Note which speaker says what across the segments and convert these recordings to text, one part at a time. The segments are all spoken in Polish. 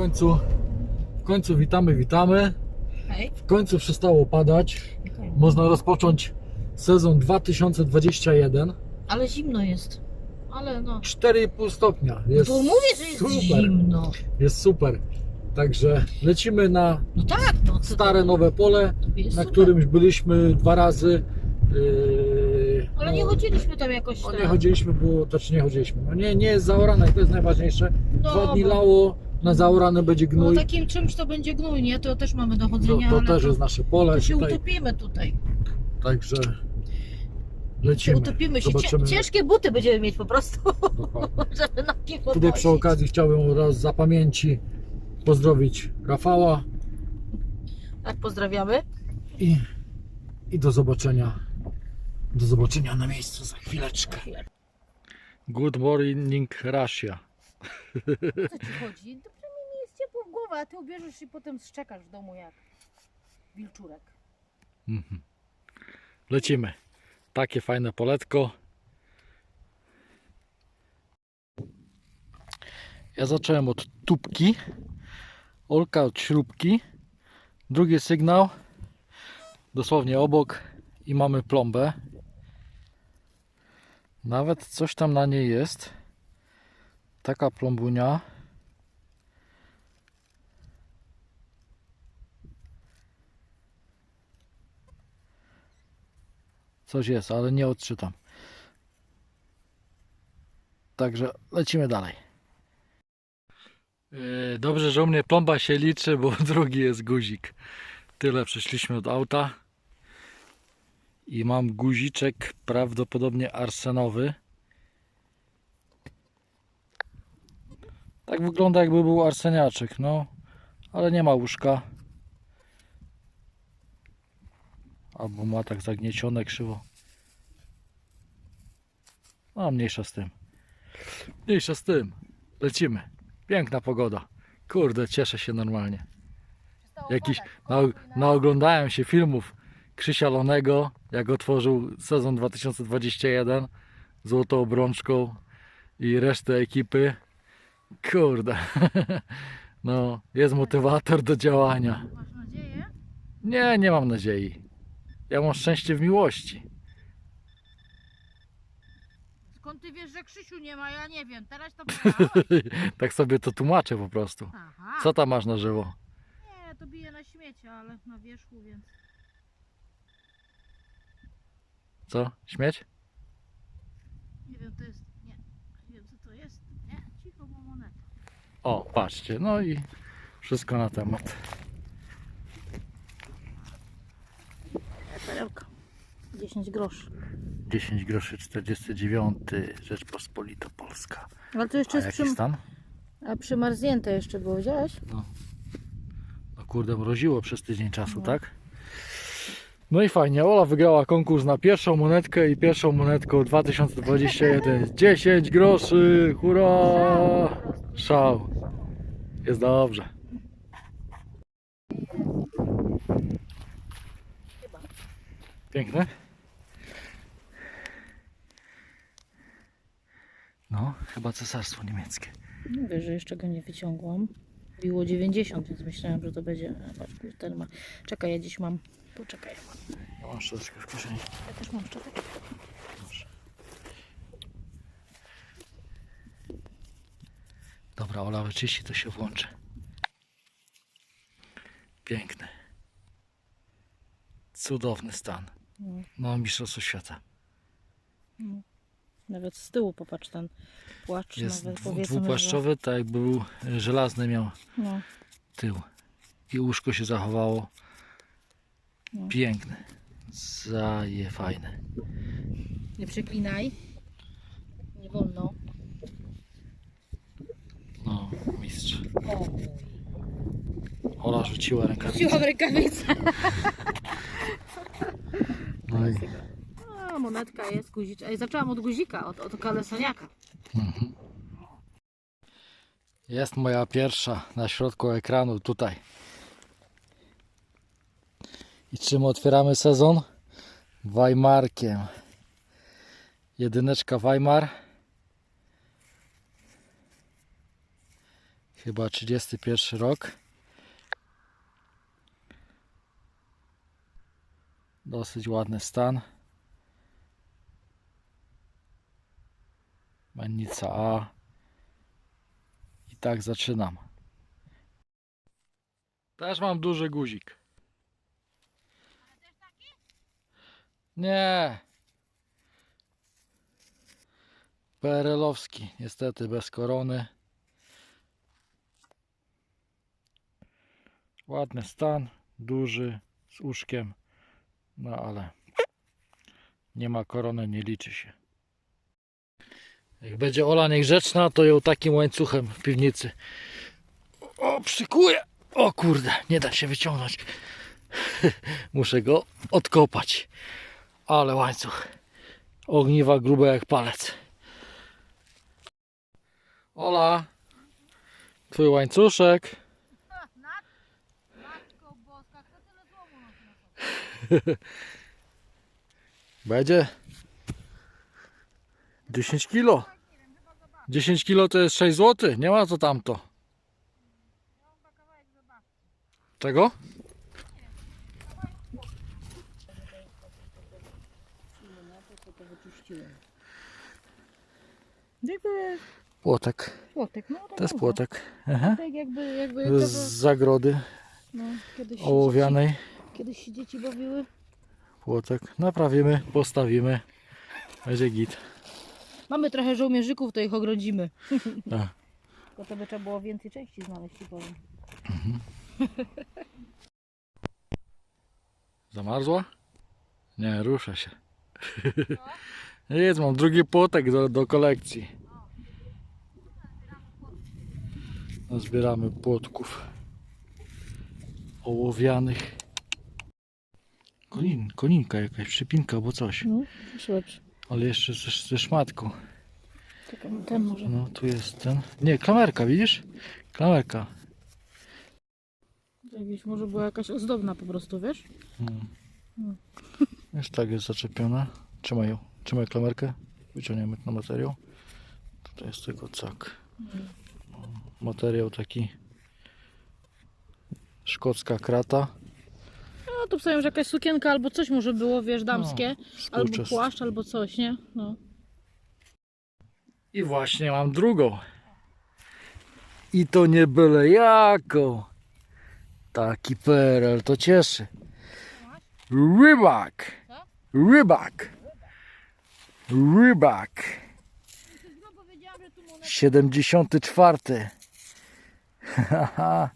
Speaker 1: końcu, w końcu witamy, witamy.
Speaker 2: Hej.
Speaker 1: W końcu przestało padać. Można rozpocząć sezon 2021.
Speaker 2: Ale zimno jest. Ale no.
Speaker 1: 4,5 stopnia.
Speaker 2: No
Speaker 1: Jest
Speaker 2: to mówię, że jest
Speaker 1: super.
Speaker 2: zimno.
Speaker 1: Jest super. Także lecimy na
Speaker 2: No tak, no.
Speaker 1: stare,
Speaker 2: to-
Speaker 1: nowe pole, na
Speaker 2: super.
Speaker 1: którymś byliśmy dwa razy. Yy,
Speaker 2: Ale
Speaker 1: no,
Speaker 2: nie chodziliśmy tam jakoś
Speaker 1: No nie chodziliśmy, było, to czy nie chodziliśmy. No nie, nie jest zaorane i to jest najważniejsze.
Speaker 2: No,
Speaker 1: Dwa dni
Speaker 2: bo-
Speaker 1: lało, na zaorane będzie
Speaker 2: No
Speaker 1: gnój.
Speaker 2: takim czymś to będzie gnój, nie? To też mamy do
Speaker 1: To,
Speaker 2: chodzenia,
Speaker 1: to
Speaker 2: ale
Speaker 1: też
Speaker 2: to,
Speaker 1: jest nasze pole.
Speaker 2: to się
Speaker 1: Tutaj,
Speaker 2: utopimy tutaj.
Speaker 1: także lecimy.
Speaker 2: utopimy się.
Speaker 1: Zobaczymy.
Speaker 2: ciężkie buty będziemy mieć po prostu, żeby nogi
Speaker 1: Tutaj
Speaker 2: podnosić.
Speaker 1: przy okazji chciałbym raz za pamięci pozdrowić Rafała
Speaker 2: Tak, pozdrawiamy.
Speaker 1: i, i do zobaczenia. Do zobaczenia na miejscu za chwileczkę. Good morning Russia.
Speaker 2: Co ci chodzi? To przynajmniej nie jest ciepło w głowę, a ty ubierzesz i potem szczekasz w domu jak wilczurek.
Speaker 1: Mhm. Lecimy. Takie fajne poletko. Ja zacząłem od tubki. Olka od śrubki. Drugi sygnał. Dosłownie obok. I mamy plombę. Nawet coś tam na niej jest. Taka plombunia. Coś jest, ale nie odczytam. Także lecimy dalej. Yy, Dobrze, że u mnie plomba się liczy, bo drugi jest guzik. Tyle przeszliśmy od auta. I mam guziczek prawdopodobnie arsenowy. Tak wygląda jakby był arseniaczek, no. Ale nie ma łóżka. Albo ma tak zagniecione krzywo. No, mniejsza z tym. Mniejsza z tym. Lecimy. Piękna pogoda. Kurde, cieszę się normalnie. Jakiś, na, naoglądałem się filmów Krzysia Lonego, jak otworzył sezon 2021 złotą obrączką i resztę ekipy. Kurde. No, jest motywator do działania.
Speaker 2: Masz nadzieję?
Speaker 1: Nie, nie mam nadziei. Ja mam szczęście w miłości.
Speaker 2: Skąd ty wiesz, że Krzysiu nie ma? Ja nie wiem. Teraz to
Speaker 1: tak sobie to tłumaczę po prostu.
Speaker 2: Aha.
Speaker 1: Co tam masz na żywo?
Speaker 2: Nie, to bije na śmiecie, ale na wierzchu, więc...
Speaker 1: Co? Śmieć?
Speaker 2: Nie wiem, to jest... Nie. Nie wiem, co to jest. Nie, cicho, bo moneta.
Speaker 1: O, patrzcie. No i wszystko na temat.
Speaker 2: Perełka. 10 groszy.
Speaker 1: 10 groszy 49 Rzeczpospolita Polska.
Speaker 2: Ale to
Speaker 1: A
Speaker 2: jeszcze jest
Speaker 1: jaki
Speaker 2: przy...
Speaker 1: stan?
Speaker 2: A przymarznięte jeszcze było, widziałeś?
Speaker 1: No kurde, mroziło przez tydzień czasu,
Speaker 2: No.
Speaker 1: tak? No i fajnie, Ola wygrała konkurs na pierwszą monetkę i pierwszą monetką 2021 10 groszy, hurra! Szał. Jest dobrze. Piękne? No, chyba cesarstwo niemieckie.
Speaker 2: Mówię, że jeszcze go nie wyciągłam. Biło 90, więc myślałam, że to będzie... Patrz, ten ma... Czekaj, ja dziś mam... Poczekaj.
Speaker 1: Ja mam szczoteczkę w kieszeni.
Speaker 2: Ja też mam szczoteczkę.
Speaker 1: Dobra, Ola wyczyści, to się włączy. Piękny. Cudowny stan.
Speaker 2: No.
Speaker 1: No, mistrzostwo świata.
Speaker 2: Nawet z tyłu popatrz ten płaszcz.
Speaker 1: Jest
Speaker 2: nawet
Speaker 1: dwupłaszczowy, tak jakby był żelazny miał
Speaker 2: Że... No.
Speaker 1: tył. I łóżko się zachowało.
Speaker 2: No.
Speaker 1: Piękny. Zaje fajne.
Speaker 2: Nie przeklinaj. Nie wolno.
Speaker 1: No, mistrz.
Speaker 2: O,
Speaker 1: Ola rzuciła rękawicę.
Speaker 2: Wziąłam rękawicę.
Speaker 1: No i
Speaker 2: A, monetka jest, guziczek. Ej, zaczęłam od guzika, od, od kalesoniaka.
Speaker 1: Jest moja pierwsza na środku ekranu tutaj. I czym otwieramy sezon? Weimarkiem. Jedyneczka Weimar. Chyba 31 rok. Dosyć ładny stan. Mennica A. I tak zaczynam. Też mam duży guzik. Nie. PRL-owski, niestety bez korony. Ładny stan, duży, z uszkiem, no ale nie ma korony, nie liczy się. Jak będzie Ola niegrzeczna, to ją takim łańcuchem w piwnicy. O, przykuję! O kurde, nie da się wyciągnąć. Muszę go odkopać. Ale łańcuch. Ogniwa grube jak palec. Ola, twój łańcuszek.
Speaker 2: Matko boska, kto tyle złomu nosi na
Speaker 1: Będzie 10 kilo. 10 kilo to jest 6 zł. Nie ma to tamto. Czego?
Speaker 2: Jakby
Speaker 1: Płotek.
Speaker 2: płotek, no tak
Speaker 1: To jest płotek. Aha.
Speaker 2: Tak jakby, jakby
Speaker 1: Z zagrody
Speaker 2: no,
Speaker 1: ołowianej.
Speaker 2: Kiedyś się dzieci bawiły.
Speaker 1: Płotek. Naprawimy, postawimy. Będzie git.
Speaker 2: Mamy trochę żołnierzyków, to ich ogrodzimy.
Speaker 1: Tak.
Speaker 2: To by trzeba było więcej części znaleźć, ci powiem.
Speaker 1: Zamarzła? Nie, rusza się. Jest, mam drugi płotek do, do kolekcji. Zbieramy płotków ołowianych. Konin, koninka jakaś, przypinka albo coś.
Speaker 2: No, lepszy.
Speaker 1: Ale jeszcze ze, ze szmatką.
Speaker 2: Czekaj, ten może.
Speaker 1: No tu jest ten. Nie, klamerka, widzisz? Klamerka.
Speaker 2: Jakieś może była jakaś ozdobna po prostu, wiesz?
Speaker 1: Hmm.
Speaker 2: Hmm.
Speaker 1: Już tak jest zaczepiona. Trzymaj ją. Trzymaj klamerkę. Wyciągniemy na materiał. Tutaj jest tylko cak. No, Materiał taki. Szkocka krata.
Speaker 2: No to pisałem, że jakaś sukienka albo coś może było, wiesz, damskie. albo
Speaker 1: Współczesne.
Speaker 2: płaszcz, albo coś, nie? No.
Speaker 1: I właśnie mam drugą. I to nie byle jaką. Taki PRL to cieszy. Rybak. Rybak. Rybak. 74. Haha.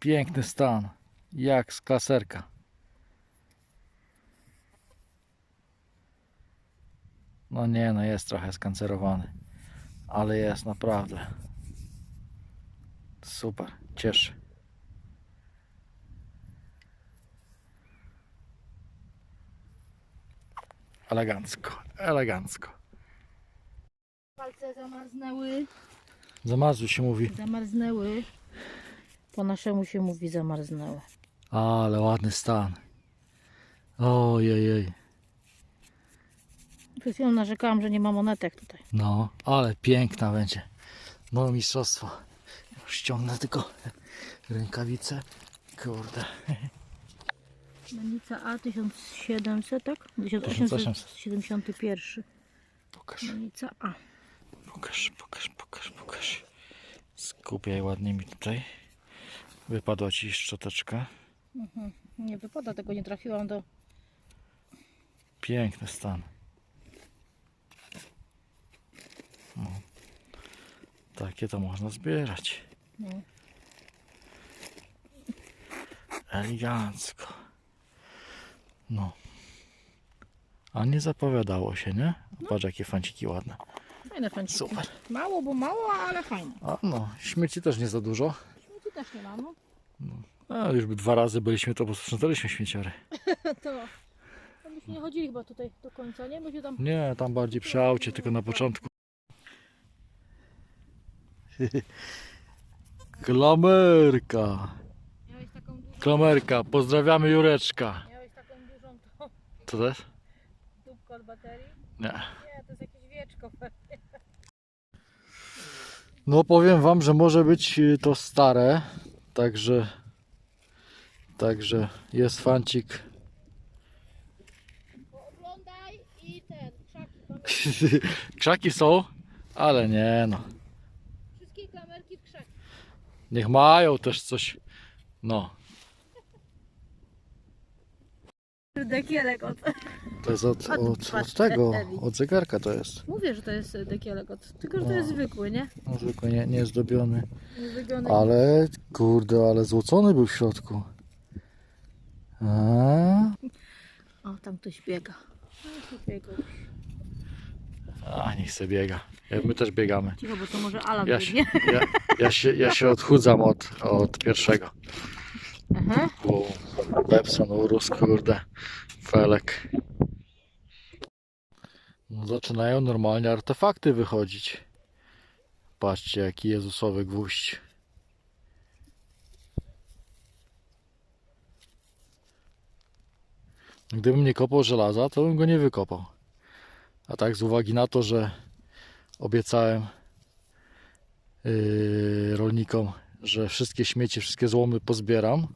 Speaker 1: Piękny stan. Jak z klaserka. No nie, no jest trochę skancerowany. Ale jest naprawdę. Super, cieszy. Elegancko, elegancko.
Speaker 2: Palce zamarznęły.
Speaker 1: Zamarzły się mówi.
Speaker 2: Zamarznęły. Po naszemu się mówi zamarznęły.
Speaker 1: Ale ładny stan. Ojej.
Speaker 2: Przed chwilą narzekałam, że nie ma monetek tutaj.
Speaker 1: No, ale piękna będzie. No mistrzostwo. Już ściągnę tylko rękawice. Kurde.
Speaker 2: Menica A 1700, tak? 1871.
Speaker 1: Pokaż.
Speaker 2: Menica A.
Speaker 1: Pokaż, pokaż, pokaż, pokaż. Skupiaj ładnie mi tutaj. Wypadła ci szczoteczka.
Speaker 2: Nie wypada, tego nie trafiłam do...
Speaker 1: Piękny stan. No. Takie to można zbierać.
Speaker 2: No.
Speaker 1: Elegancko. No. A nie zapowiadało się, nie? Patrz jakie fanciki ładne.
Speaker 2: Fajne fanciki.
Speaker 1: Super.
Speaker 2: Mało, bo mało, ale fajne.
Speaker 1: A no, śmieci też nie za dużo.
Speaker 2: Śmieci też nie ma, no.
Speaker 1: A, już by dwa razy byliśmy, to posprzątaliśmy śmieciory.
Speaker 2: To... to byśmy nie chodzili chyba tutaj do końca, nie? Się tam...
Speaker 1: Nie, tam bardziej przy aucie, tylko na początku. Klamerka.
Speaker 2: Miałeś taką dużą...
Speaker 1: Klamerka, pozdrawiamy Jureczka.
Speaker 2: Miałeś taką dużą to...
Speaker 1: Co to jest?
Speaker 2: dupkę od baterii?
Speaker 1: Nie.
Speaker 2: Nie, to jest jakieś wieczko pewnie.
Speaker 1: No powiem wam, że może być y, to stare, także także jest fancik.
Speaker 2: Oglądaj i ten, krzaki.
Speaker 1: Krzaki są, ale nie no.
Speaker 2: Wszystkie klamerki w krzaki.
Speaker 1: Niech mają też coś. No,
Speaker 2: Dekielek od...
Speaker 1: to jest od,
Speaker 2: Od
Speaker 1: od, tego, od zegarka to jest.
Speaker 2: Mówię, że to jest dekielek od... Tylko, że to
Speaker 1: No.
Speaker 2: jest zwykły, nie?
Speaker 1: No, zwykły, nie, nie zdobiony.
Speaker 2: Zrobiony.
Speaker 1: Ale kurde, ale złocony był w środku. A,
Speaker 2: O, tam ktoś biega.
Speaker 1: A niech se biega. My też biegamy.
Speaker 2: Cicho, bo to może Alan
Speaker 1: Ja się, ja, ja się, ja się odchudzam od, od pierwszego.
Speaker 2: Aha.
Speaker 1: Bo Pepson urósł, kurde, felek. No, zaczynają normalnie artefakty wychodzić. Patrzcie, jaki Jezusowy gwóźdź. Gdybym nie kopał żelaza, to bym go nie wykopał. A tak z uwagi na to, że obiecałem yy, rolnikom, że wszystkie śmieci, wszystkie złomy pozbieram,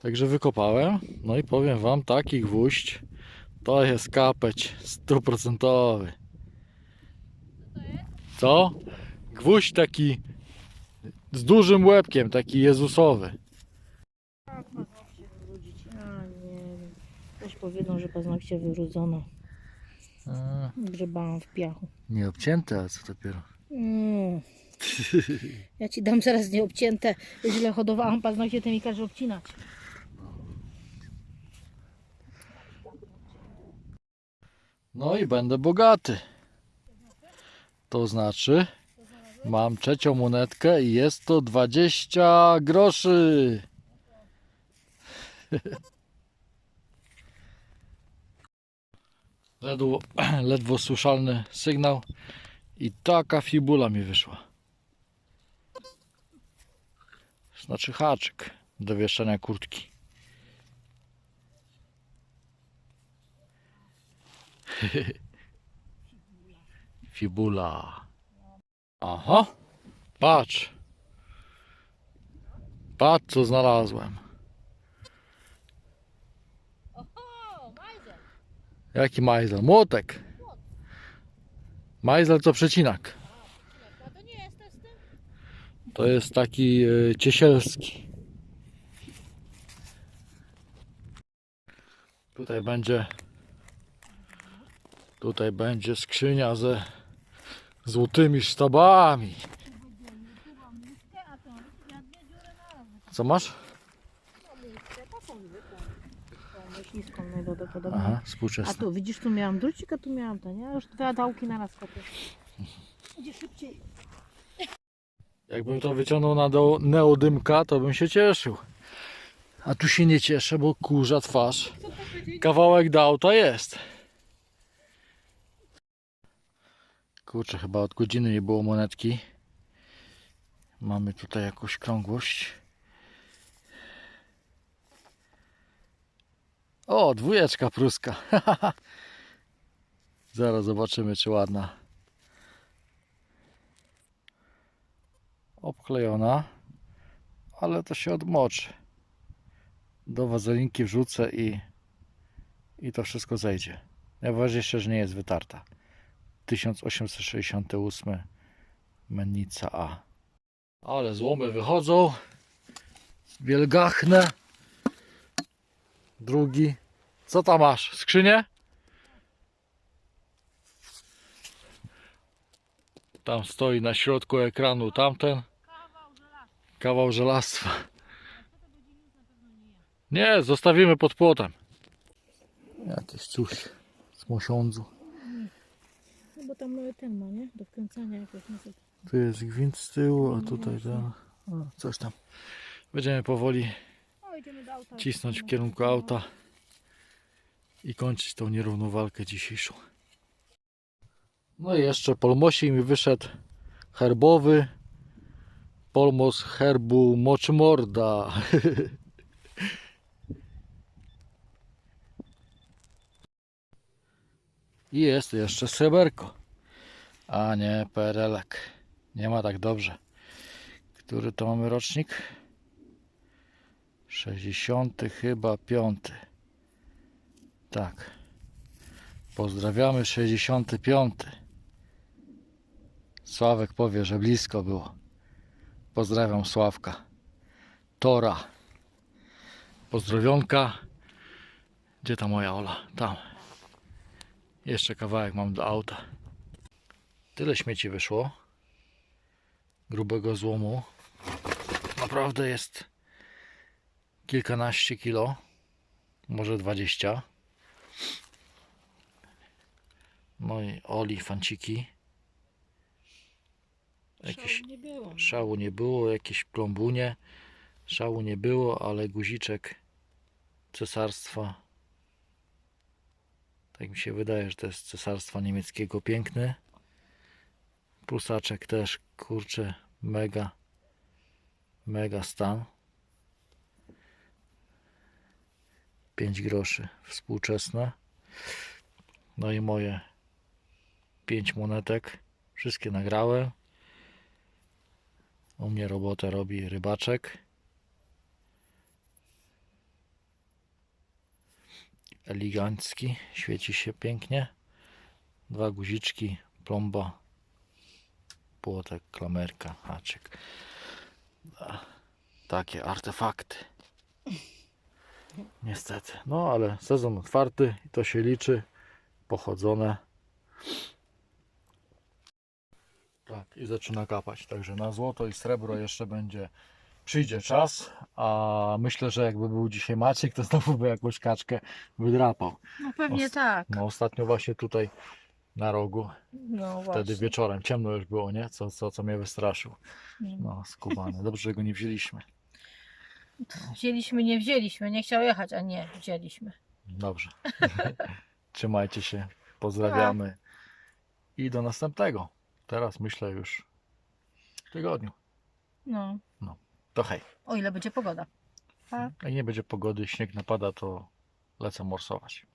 Speaker 1: Także wykopałem. No i powiem wam, taki gwóźdź to jest kapeć stuprocentowy. Co? Gwóźdź taki z dużym łebkiem, taki Jezusowy.
Speaker 2: Jak paznokcie wywrócić? A nie wiem. Też powiedzą, że paznokcie wywrócono.
Speaker 1: A,
Speaker 2: Grzebałam w piachu.
Speaker 1: nie obcięte, a co dopiero.
Speaker 2: Mm. Ja ci dam zaraz nieobcięte. Źle hodowałam paznokcie, ty mi każe obcinać.
Speaker 1: No i będę bogaty. To znaczy, mam trzecią monetkę i jest to 20 groszy. Ledwo, ledwo słyszalny sygnał i taka fibula mi wyszła. Znaczy haczyk do wieszania kurtki. Fibula. Aha. Patrz. Patrz co znalazłem.
Speaker 2: O, majzel.
Speaker 1: Jaki majzel? Młotek. Majzel to przecinak.
Speaker 2: To jest
Speaker 1: taki y, ciesielski. Tutaj będzie tutaj będzie skrzynia ze złotymi sztabami. Co masz?
Speaker 2: Myśliską najprawdopodobniej.
Speaker 1: Aha,
Speaker 2: A
Speaker 1: współczesne.
Speaker 2: tu, widzisz, tu miałam drucik, a tu miałam ten, nie? Już dwa dałki na raz kopię. Będzie szybciej.
Speaker 1: Jakbym to wyciągnął na do neodymka, to bym się cieszył. A tu się nie cieszę, bo kurza twarz. Kawałek do auta jest. Kurczę, chyba od godziny nie było monetki. Mamy tutaj jakąś krągłość. O, dwójeczka pruska. Zaraz zobaczymy, czy ładna. obklejona, ale to się odmoczy. Do wazelinki wrzucę i, i to wszystko zejdzie. Najważniejsze, że nie jest wytarta. 1868 mennica A. Ale złomy wychodzą. Wielgachne. Drugi. Co tam masz? Skrzynię? Tam stoi na środku ekranu tamten. Kawał żelastwa. Nie, zostawimy pod płotem. Jakieś coś z mosiądzu.
Speaker 2: No bo tam ten ma, nie? Do wkręcania jakoś. Wiem.
Speaker 1: Tu jest gwint z tyłu, a tutaj ten. Coś tam. Będziemy powoli cisnąć w kierunku auta i kończyć tą nierówną walkę dzisiejszą. No i jeszcze polmosik mi wyszedł herbowy. Polmos herbu moczmorda. I jest jeszcze sreberko. A nie perelek. Nie ma tak dobrze. Który to mamy rocznik? 60 chyba 5. Tak. Pozdrawiamy 65. Sławek powie, że blisko było. Pozdrawiam Sławka. Tora. Pozdrowionka. Gdzie ta moja Ola? Tam. Jeszcze kawałek mam do auta. Tyle śmieci wyszło. Grubego złomu. Naprawdę jest kilkanaście kilo. Może dwadzieścia. No i Oli fanciki. Jakieś
Speaker 2: nie było.
Speaker 1: szału nie było, jakieś plombunie. Szału nie było, ale guziczek cesarstwa. Tak mi się wydaje, że to jest cesarstwa niemieckiego piękny. Prusaczek też, kurczę, mega, mega stan. 5 groszy współczesne. No i moje 5 monetek. Wszystkie nagrałem. U mnie robotę robi rybaczek. Elegancki, świeci się pięknie. Dwa guziczki, plomba, płotek, klamerka, haczyk. Takie artefakty. Niestety. No ale sezon otwarty i to się liczy. Pochodzone. Tak, i zaczyna kapać. Także na złoto i srebro jeszcze będzie, przyjdzie czas, a myślę, że jakby był dzisiaj Maciek, to znowu by jakąś kaczkę wydrapał.
Speaker 2: No pewnie tak.
Speaker 1: No ostatnio właśnie tutaj na rogu,
Speaker 2: No
Speaker 1: wtedy
Speaker 2: właśnie.
Speaker 1: wieczorem, ciemno już było, nie? Co, co, co mnie wystraszył.
Speaker 2: No.
Speaker 1: No, skubany. Dobrze, że go nie wzięliśmy.
Speaker 2: Wzięliśmy, nie wzięliśmy. Nie chciał jechać, a nie, wzięliśmy.
Speaker 1: Dobrze. Trzymajcie się, pozdrawiamy i do następnego. Teraz myślę już w tygodniu.
Speaker 2: No,
Speaker 1: To hej.
Speaker 2: o ile będzie pogoda.
Speaker 1: Jak nie będzie pogody, śnieg napada, to lecę morsować.